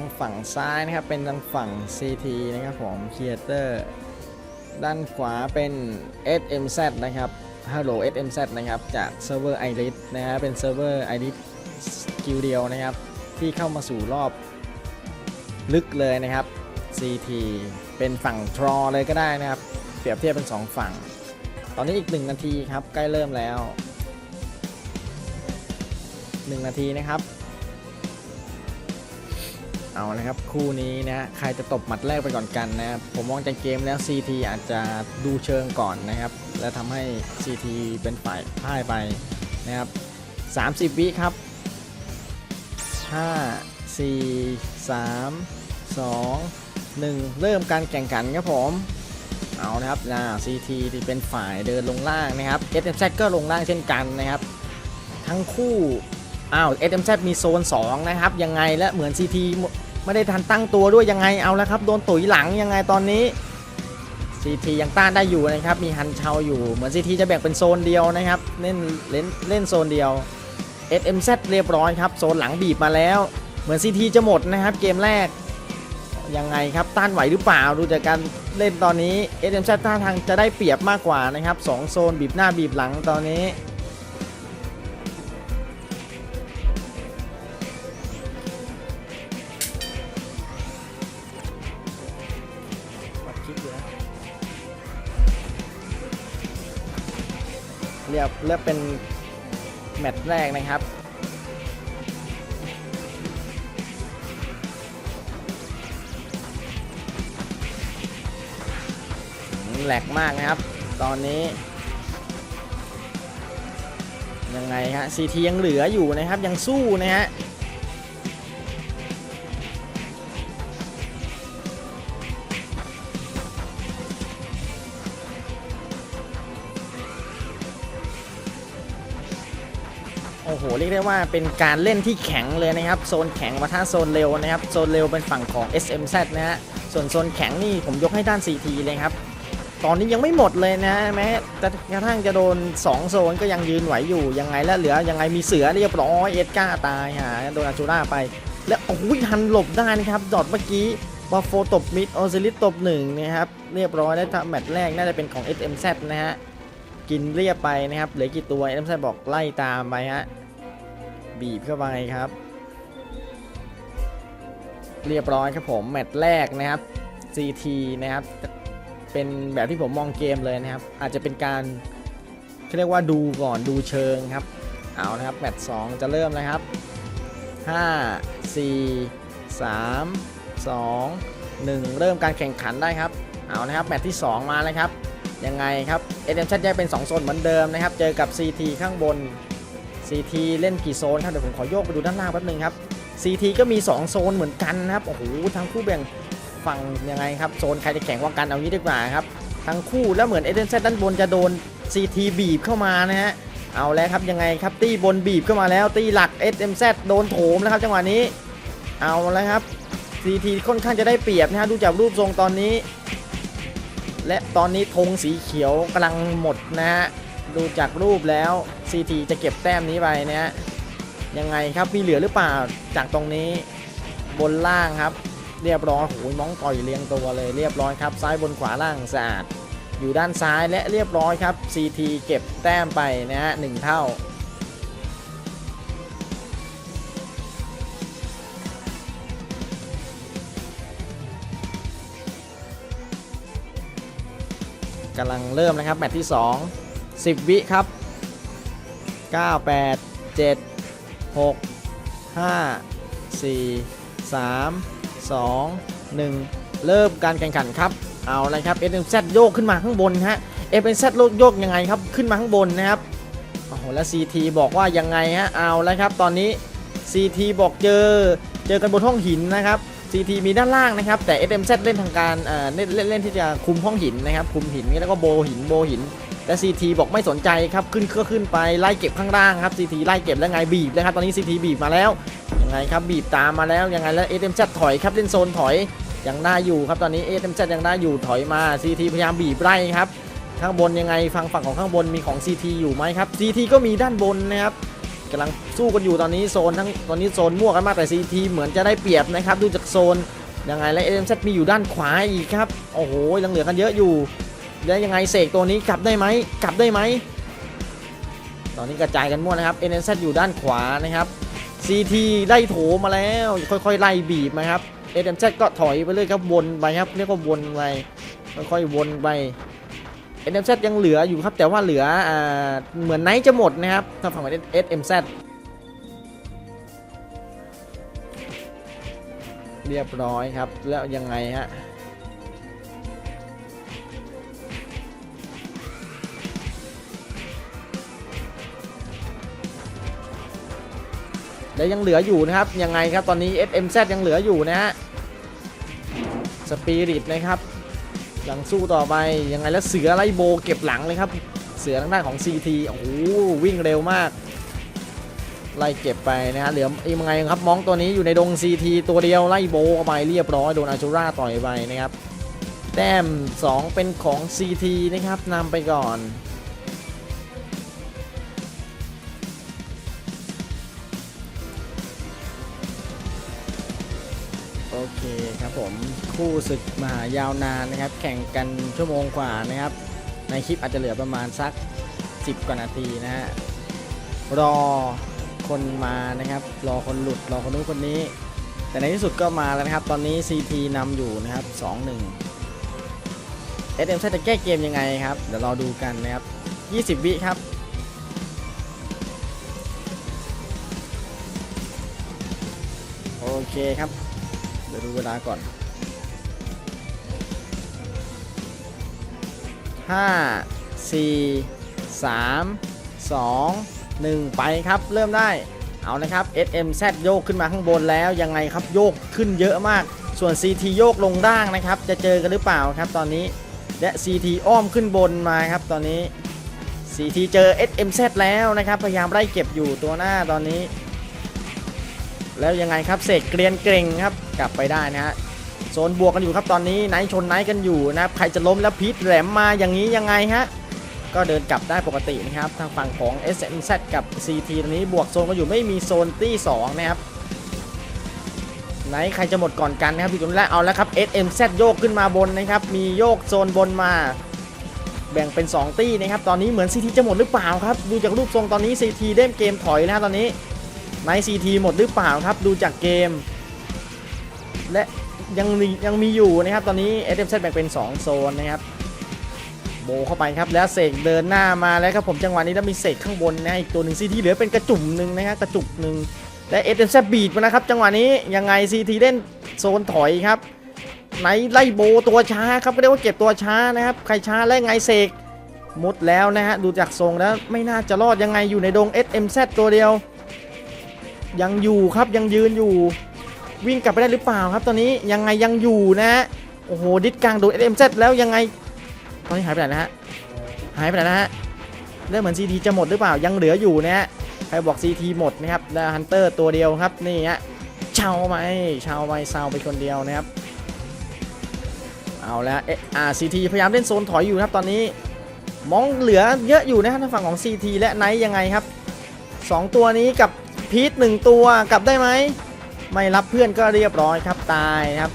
างฝั่งซ้ายนะครับเป็นทางฝั่ง CT นะครับผม Creator ด้านขวาเป็น SMZ นะครับ Hello SMZ นะครับจากเซิร์ฟเวอร์ iRis นะฮะเป็นเซิร์ฟเวอร์ iRis กิลเดียวนะครับ ที่เข้ามาสู่รอบลึกเลยนะครับ CT เป็นฝั่งทรอเลยก็ได้นะครับ เปรียบเทียบเป็น 2 ฝั่ง ตอนนี้อีก 1 นาทีครับ ใกล้เริ่มแล้ว 1 นาทีนะครับ เอานะครับ คู่นี้นะใครจะตบหมัดแรกไปก่อนกันนะครับผมมองจากเกมแล้ว CT อาจจะดูเชิงก่อนนะครับ และทำให้ CT เป็นฝ่ายพ่ายไปนะครับ 30 วิครับ 5 4 3 2 1 เริ่มการแข่งขันครับผมเอานะครับนะ CT ที่เป็นฝ่ายเดินลงล่างนะครับ SMZ ก็ลงล่างเช่นกันนะครับ ทั้งคู่อ้าว SMZ มีโซน 2 นะครับ ยังไงและเหมือน CT ไม่ได้ทันตั้งตัวด้วยยังไงเอาแล้วครับโดนตุ๋ยหลังยังไงตอนนี้ CT ยังต้านได้อยู่นะครับมีฮันเชาอยู่เหมือน CT จะแบ่งเป็นโซนเดียวนะครับเล่นเล่นเล่นโซนเดียว SMZ เรียบร้อยครับโซนหลังบีบมาแล้ว เหมือน CT จะหมดนะครับเกมแรกยังไงครับต้านไหวหรือเปล่าดูจากการเล่นตอนนี้ SMZ ท่าทางจะได้เปรียบมากกว่านะครับสองโซนบีบหน้าบีบหลังตอนนี้ เรียบเรียกเป็นแมตช์แรกนะครับแหลกมากนะครับ ตอนนี้ ยังไงฮะซีทียังเหลืออยู่นะครับ ยังสู้นะฮะ เรียกได้ว่าเป็นการเล่นที่แข็งเลยนะครับ โซนแข็งมาท่าโซนเร็วนะครับ โซนเร็วเป็นฝั่งของ SMZ นะฮะ ส่วนโซนแข็งนี่ผมยกให้ด้าน CT เลยครับ ตอนนี้ยังไม่หมดเลยนะแม้แต่กระทั่งจะโดน 2 โซนก็ยังยืนไหวอยู่ ยังไงแล้วเหลือยังไงมีเสือเรียบร้อยเอ็ดก้าตายหาโดนอาจูราไป แล้วโอ้ยทันหลบได้นะครับดอทเมื่อกี้บาโฟตบมิดออซิลิสตบหนึ่งนะครับเรียบร้อยแล้วแมตช์แรกน่าจะเป็นของ SMZ นะฮะกินเรียบไปนะครับเหลือกี่ตัว SMZ บอกไล่ตามไปฮะ บีบเข้าไปครับ เรียบร้อยครับผมแมตช์แรกนะครับ CT นะครับ เป็นแบบที่ผมมองเกมเลยนะครับ อาจจะเป็นการเรียกว่าดูก่อนดูเชิงครับ เอานะครับแมตช์2จะเริ่มนะครับ 5 4 3 2 1 เริ่มการแข่งขันได้ครับ เอานะครับแมตช์ที่ 2 มาแล้วครับ ยังไงครับ SMZ แยกเป็น 2 โซนเหมือนเดิมนะครับ เจอกับ CT ข้างบน CT เล่นกี่โซนครับเดี๋ยวผมขอโยกไปดูด้านล่างแป๊บนึงครับ CT ก็มี 2 โซนเหมือนกันนะครับโอ้โหทั้งคู่แบ่งฝั่งยังไงครับโซนใครจะแข่งว่ากันเอางี้ดีกว่าครับทั้งคู่แล้วเหมือนเอเดนเซตด้านบนจะโดน CT บีบเข้ามานะฮะเอาแล้วครับยังไงครับตีบนบีบเข้ามาแล้วตีหลัก SMZ โดนโถมแล้วครับจังหวะนี้เอาแล้วครับ CT ค่อนข้างจะได้เปรียบนะฮะดูจากรูปทรงตอนนี้ และตอนนี้ธงสีเขียวกำลังหมดนะฮะ ดูจากรูปแล้ว CT จะเก็บแต้มนี้ไปนะฮะยังไงครับมีเหลือหรือเปล่าจากตรงนี้บนล่างครับ เรียบร้อยโอ้ยน้องต่อยเรียงตัวเลยเรียบร้อยครับ ซ้ายบนขวาล่างสะอาด อยู่ด้านซ้ายและเรียบร้อยครับ CT เก็บแต้มไปนะฮะหนึ่งเท่ากำลังเริ่มนะครับ แมตช์ที่ 2 10 วิครับ 9 8 7 6 5 4 3 2 1 เริ่มการแข่งขันครับ เอาเลยครับ SMZ โยกขึ้นมาข้างบนฮะ SMZ โยกโยกยังไงครับ ขึ้นมาข้างบนนะครับโอ้โหแล้ว CT บอกว่ายังไงฮะ เอาแล้วครับ ตอนนี้ CT บอกเจอ เจอกันบนห้องหินนะครับ CT มีด้านล่างนะครับ แต่ SMZ เล่นทางการเอ่อเล่นเล่นเล่นที่จะคุมห้องหินนะครับ คุมหินแล้วก็โบหินโบหิน แต่ CT บอกไม่สนใจครับขึ้นก็ขึ้นไปไล่เก็บข้างล่างครับ CT ไล่เก็บแล้วไงบีบนะครับตอนนี้ CT บีบมาแล้วยังไงครับบีบตามมาแล้วยังไงแล้ว SMZ ถอยครับเล่นโซนถอยยังได้อยู่ครับตอนนี้ SMZ ยังได้อยู่ถอยมา CT พยายามบีบไล่ครับข้างบนยังไงฟังฝั่งของข้างบนมีของ CT อยู่ไหมครับ CT ก็มีด้านบนนะครับกำลังสู้กันอยู่ตอนนี้โซนทั้งตอนนี้โซนมั่วกันมากแต่ CT เหมือนจะได้เปรียบนะครับดูจากโซนยังไงและ AMZ มีอยู่ด้านขวาอีกครับ โอ้โหยังเหลือกันเยอะอยู่ แล้วยังไงเสกตัวนี้กลับได้ไหมกลับได้ไหมตอนนี้กระจายกันมั่วนะครับ NZ อยู่ด้านขวานะครับ CT ไล่โถมาแล้ว ค่อยๆไล่บีบนะครับ SMZ ก็ถอยไปเรื่อยครับวนไปครับเรียกว่าวนไปค่อยๆวนไป SMZ ยังเหลืออยู่ครับ แต่ว่าเหลืออเหมือนไนท์จะหมดนะครับถ้าฝั่งของ SMZ เรียบร้อยครับแล้วยังไงฮะ และยังเหลืออยู่นะครับยังไงครับตอนนี้ SMZ ยังเหลืออยู่นะฮะสปิริตนะครับยังสู้ต่อไปยังไงแล้วเสือไล่โบเก็บหลังเลยครับเสือทางด้านของ CT โอ้โหวิ่งเร็วมาก ไล่เก็บไปนะฮะเหลืออยังไงครับมองตัวนี้อยู่ในดง CT ตัวเดียวไล่โบเข้าไปเรียบร้อยโดนอาชูราต่อยไปนะครับแต้ม 2 เป็นของ CT นะครับนำไปก่อน โอเคครับผมคู่ศึกมายาวนานนะครับ แข่งกันชั่วโมงกว่านะครับ ในคลิปอาจจะเหลือประมาณสัก 10 กว่านาทีนะฮะรอคนมานะครับ รอคนหลุดรอคนนู้นคนนี้ แต่ในที่สุดก็มาแล้วนะครับ ตอนนี้ CT นำอยู่นะครับ 2-1 SM จะแก้เกมยังไงครับ เดี๋ยวรอดูกันนะครับ 20 วิครับโอเคครับ เดี๋ยวดูเวลาก่อน5 4 3 2 1ไปครับเริ่มได้เอานะครับ SMZ โยกขึ้นมาข้างบนแล้วยังไงครับโยกขึ้นเยอะมาก ส่วน CT โยกลงล่างนะครับ จะเจอกันหรือเปล่าครับตอนนี้และ CT อ้อมขึ้นบนมาครับตอนนี้ CT เจอ SMZ แล้วนะครับ พยายามไล่เก็บอยู่ตัวหน้าตอนนี้ แล้วยังไงครับเสกเกรียนเกรงครับกลับไปได้นะฮะโซนบวกกันอยู่ครับตอนนี้ไนท์ชนไนท์กันอยู่นะครับใครจะล้มแล้วพีทแหลมมาอย่างนี้ยังไงฮะก็เดินกลับได้ปกตินะครับทางฝั่งของ SMZ กับ CT ตอนนี้บวกโซนกันอยู่ไม่มีโซนตี้2นะครับไหนใครจะหมดก่อนกันนะครับพี่จุนแล้วเอาแล้วครับ SMZ โยกขึ้นมาบนนะครับมีโยกโซนบนมา แบ่งเป็น 2 ตี้นะครับตอนนี้เหมือน CT จะหมดหรือเปล่าครับดูจากรูปทรงตอนนี้ CT เล่นเกมถอยนะฮะตอนนี้ ไนซีทีหมดหรือเปล่าครับดูจากเกม และยังยังมีอยู่นะครับ ตอนนี้ SMZ แบ่งเป็น 2 โซนนะครับโบเข้าไปครับแล้วเสกเดินหน้ามาแล้วครับผมจังหวะนี้แล้วมีเสกข้างบนนะอีกตัวหนึ่งซีทีเหลือเป็นกระจุ่มหนึ่งนะครับกระจุกหนึ่งและ SMZ บีดมานะครับ จังหวะนี้ยังไงซีทีเล่นโซนถอยครับไหนไล่โบตัวช้าครับก็เรียกว่าเก็บตัวช้านะครับใครช้าและไงเสกมุดแล้วนะฮะดูจากทรงแล้วไม่น่าจะรอดยังไงอยู่ในดง SMZ ตัวเดียว ยังอยู่ครับยังยืนอยู่ วิ่งกลับไปได้หรือเปล่าครับ ตอนนี้ยังไงยังอยู่นะโอ้โหดิสกลางโดน SMZ แล้วยังไง ตอนนี้หายไปไหนนะฮะหายไปไหนนะฮะเรื่องเหมือน CT จะหมดหรือเปล่ายังเหลืออยู่นะฮะใครบอก CT หมดนะครับแล้วฮันเตอร์ตัวเดียวครับนี่ฮะเชาไปเชาไปเซาไปคนเดียวนะครับเอาแล้วเอะอ่า CT พยายามเล่นโซนถอยอยู่นะครับตอนนี้มองเหลือเยอะอยู่นะครับทางฝั่งของ CT และไนท์ยังไงครับสองตัวนี้กับ พีทหนึ่งตัวกลับได้ไหม ไม่รับเพื่อนก็เรียบร้อยครับตายครับ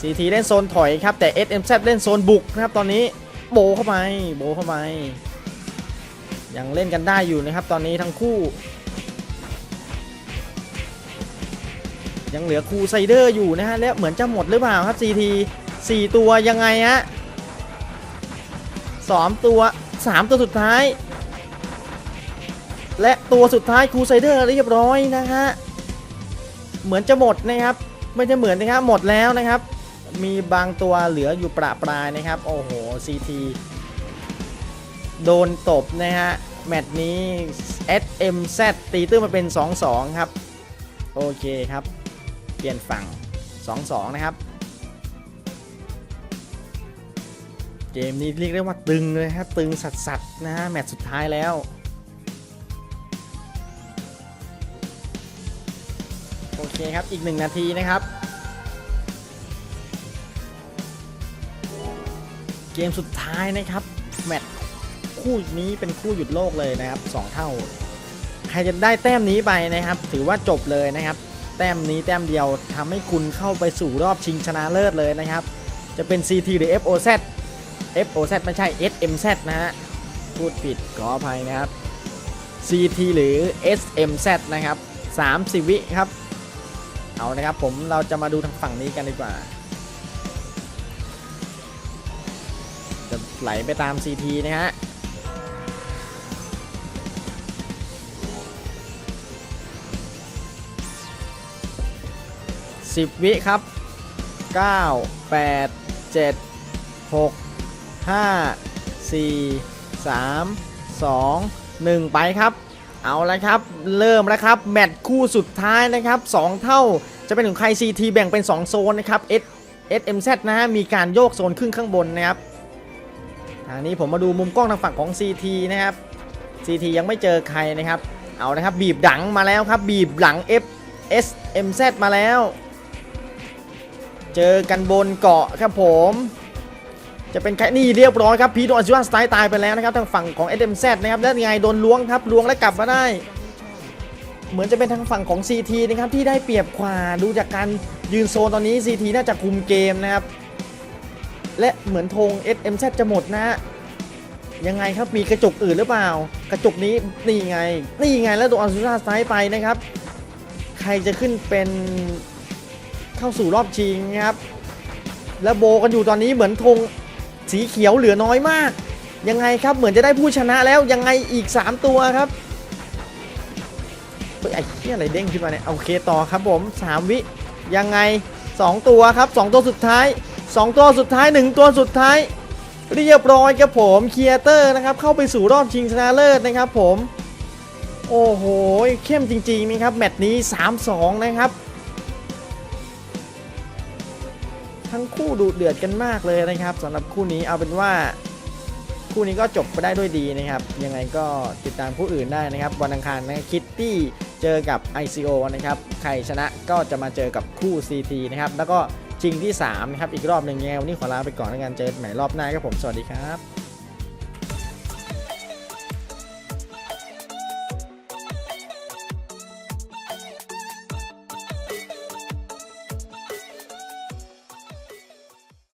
CT เล่นโซนถอยครับ แต่ SMZ เล่นโซนบุกนะครับตอนนี้โบเข้าไปโบเข้าไปยังเล่นกันได้อยู่นะครับตอนนี้ทั้งคู่ ยังเหลือคูไซเดอร์อยู่นะฮะแล้วเหมือนจะหมดหรือเปล่าครับ CT 4ตัวยังไงฮะสองตัว3ตัวสุดท้าย และตัวสุดท้ายครูไซเดอร์เรียบร้อยนะฮะ เหมือนจะหมดนะครับ ไม่จะเหมือนนะครับ หมดแล้วนะครับ มีบางตัวเหลืออยู่ประปรายนะครับ โอ้โห CT โดนตบนะฮะ แมตช์นี้ SMZ ตีตื้นมาเป็น 2-2 ครับ โอเคครับ เปลี่ยนฝั่ง 2-2 นะครับ เกมนี้เรียกได้ว่าตึงเลยครับ ตึงสัดๆนะฮะ แมตช์สุดท้ายแล้ว เคครับ อีกหนึ่งนาทีนะครับ เกมสุดท้ายนะครับ แมตช์คู่นี้เป็นคู่หยุดโลกเลยนะครับ 2 เท่า ใครจะได้แต้มนี้ไปนะครับ ถือว่าจบเลยนะครับ แต้มนี้แต้มเดียวทำให้คุณเข้าไปสู่รอบชิงชนะเลิศเลยนะครับ จะเป็น CT หรือ FOZ FOZ ไม่ใช่ SMZ นะฮะ พูดผิดขออภัยนะครับ CT หรือ SMZ นะครับ 30 วิครับ เอานะครับผมเราจะมาดูทางฝั่งนี้กันดีกว่า จะไหลไปตาม CT นะฮะ10วิครับ 9 8 7 6 5 4 3 2 1 ไปครับ เอาละครับ เริ่มแล้วครับ แมตช์คู่สุดท้ายนะครับ 2 เท่าจะเป็นของใคร CT แบ่งเป็น 2 โซนนะครับ S SMZ นะฮะมีการโยกโซนขึ้นข้างบนนะครับทางนี้ผมมาดูมุมกล้องทางฝั่งของ CT นะครับ CT ยังไม่เจอใครนะครับ เอานะครับบีบหลังมาแล้วครับ บีบหลัง F SMZ มาแล้ว เจอกันบนเกาะครับผม จะเป็นใครนี่เรียบร้อยครับพีโดนอาชิวาสไตล์ตายไปแล้วนะครับทางฝั่งของ SMZ นะครับแล้วยังไงโดนล้วงครับล้วงแล้วกลับมาได้ เหมือนจะเป็นทางฝั่งของ CT นะครับที่ได้เปรียบกว่าดูจากการยืนโซนตอนนี้ CT น่าจะคุมเกมนะครับและเหมือนธง SMZ จะหมดนะฮะยังไงครับมีกระจกอื่นหรือเปล่า กระจกนี้นี่ไงนี่ไงแล้วโดนอาชิวาสไตล์ไปนะครับ ใครจะขึ้นเป็นเข้าสู่รอบชิงครับ แล้วโบกันอยู่ตอนนี้เหมือนธง สีเขียวเหลือน้อยมาก ยังไงครับเหมือนจะได้ผู้ชนะแล้วยังไงอีก 3 ตัวครับเฮ้ยไอ้เหี้ยอะไรเด้งขึ้นมาเนี่ยโอเคต่อครับผม 3 วิยังไง 2 ตัวครับ 2 ตัวสุดท้าย 2 ตัวสุดท้าย 1 ตัวสุดท้าย เรียบร้อยครับผมเคียเตอร์นะครับเข้าไปสู่รอบชิงชนะเลิศนะครับผม โอ้โหเข้มจริงๆนะครับแมตช์นี้ 3-2 นะครับ งคู่ดูเดือดกันมากเลยนะครับสำหรับคู่นี้เอาเป็นว่า คู่นี้ก็จบไปได้ด้วยดีนะครับยังไงก็ติดตามคู่อื่นได้นะครับวันอังคารนะคิตตี้เจอกับ ICO นะครับใครชนะก็จะมาเจอกับคู่ CT นะครับแล้วก็ชิงที่3นะครับอีกรอบหนึ่งยังไงวันนี้ขอลาไปก่อนแล้วกันเจอใหม่รอบหน้าครับผมสวัสดีครับ